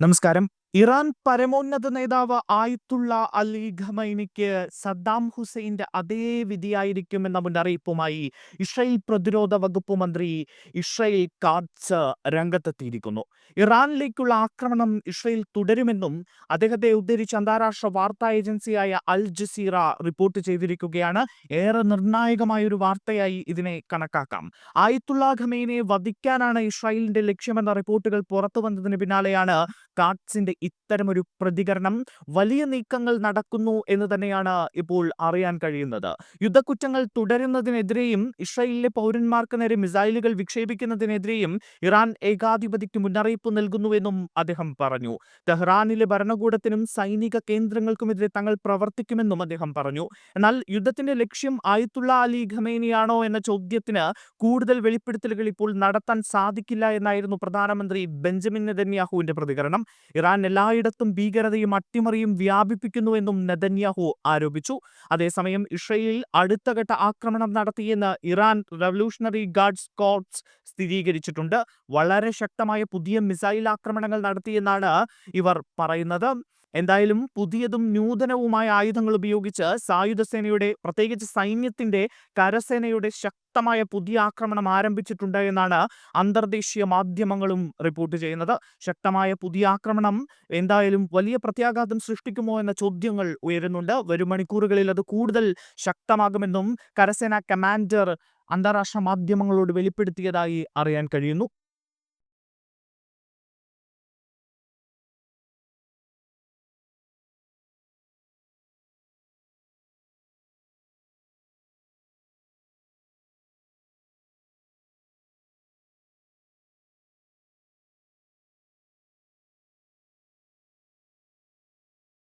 നമസ്കാരം. ഇറാൻ പരമോന്നത നേതാവ് ആയത്തുള്ള അലി ഖമൈനിക്ക് സദ്ദാം ഹുസൈന്റെ അതേ വിധിയായിരിക്കുമെന്ന മുന്നറിയിപ്പുമായി ഇസ്രയേൽ പ്രതിരോധ വകുപ്പ് മന്ത്രി ഇസ്രയേൽ കാറ്റ്സ് രംഗത്തെത്തിയിരിക്കുന്നു. ഇറാനിലേക്കുള്ള ആക്രമണം ഇസ്രയേൽ തുടരുമെന്നും അദ്ദേഹത്തെ ഉദ്ധരിച്ച് അന്താരാഷ്ട്ര വാർത്താ ഏജൻസിയായ അൽ ജസീറ റിപ്പോർട്ട് ചെയ്തിരിക്കുകയാണ്. ഏറെ നിർണായകമായ ഒരു വാർത്തയായി ഇതിനെ കണക്കാക്കാം. ആയത്തുള്ള ഖമൈനെ വധിക്കാനാണ് ഇസ്രായേലിന്റെ ലക്ഷ്യമെന്ന റിപ്പോർട്ടുകൾ പുറത്തു വന്നതിന് പിന്നാലെയാണ് കാട്സിന്റെ ഇത്തരമൊരു പ്രതികരണം വലിയ നീക്കങ്ങൾ നടക്കുന്നു എന്ന് തന്നെയാണ് ഇപ്പോൾ അറിയാൻ കഴിയുന്നത്. യുദ്ധക്കുറ്റങ്ങൾ തുടരുന്നതിനെതിരെയും ഇസ്രായേലിലെ പൗരന്മാർക്ക് നേരെ മിസൈലുകൾ വിക്ഷേപിക്കുന്നതിനെതിരെയും ഇറാൻ ഏകാധിപതിക്ക് മുന്നറിയിപ്പ് നൽകുന്നുവെന്നും അദ്ദേഹം പറഞ്ഞു. തെഹ്റാനിലെ ഭരണകൂടത്തിനും സൈനിക കേന്ദ്രങ്ങൾക്കുമെതിരെ തങ്ങൾ പ്രവർത്തിക്കുമെന്നും അദ്ദേഹം പറഞ്ഞു. എന്നാൽ യുദ്ധത്തിന്റെ ലക്ഷ്യം ആയത്തുള്ള അലി ഖമേനിയാണോ എന്ന ചോദ്യത്തിന് കൂടുതൽ വെളിപ്പെടുത്തലുകൾ ഇപ്പോൾ നടത്താൻ സാധിക്കില്ല എന്നായിരുന്നു പ്രധാനമന്ത്രി ബെഞ്ചമിൻ നെതന്യാഹുവിന്റെ പ്രതികരണം. ഇറാൻ എല്ലായിടത്തും ഭീകരതയും അട്ടിമറിയും വ്യാപിപ്പിക്കുന്നുവെന്നും നെതന്യാഹു ആരോപിച്ചു. അതേസമയം ഇസ്രയേലിൽ അടുത്ത ഘട്ട ആക്രമണം നടത്തിയെന്ന് ഇറാൻ റവല്യൂഷണറി ഗാർഡ്സ് കോർപ്സ് സ്ഥിരീകരിച്ചിട്ടുണ്ട്. വളരെ ശക്തമായ പുതിയ മിസൈൽ ആക്രമണങ്ങൾ നടത്തിയെന്നാണ് ഇവർ പറയുന്നത്. എന്തായാലും പുതിയതും നൂതനവുമായ ആയുധങ്ങൾ ഉപയോഗിച്ച് സായുധ സേനയുടെ പ്രത്യേകിച്ച് സൈന്യത്തിന്റെ കരസേനയുടെ ശക്തമായ പുതിയ ആക്രമണം ആരംഭിച്ചിട്ടുണ്ട് എന്നാണ് അന്തർദേശീയ മാധ്യമങ്ങളും റിപ്പോർട്ട് ചെയ്യുന്നത്. ശക്തമായ പുതിയ ആക്രമണം എന്തായാലും വലിയ പ്രത്യാഘാതം സൃഷ്ടിക്കുമോ എന്ന ചോദ്യങ്ങൾ ഉയരുന്നുണ്ട്. വരും മണിക്കൂറുകളിൽ അത് കൂടുതൽ ശക്തമാകുമെന്നും കരസേന കമാൻഡർ അന്താരാഷ്ട്ര മാധ്യമങ്ങളോട് വെളിപ്പെടുത്തിയതായി അറിയാൻ കഴിയുന്നു.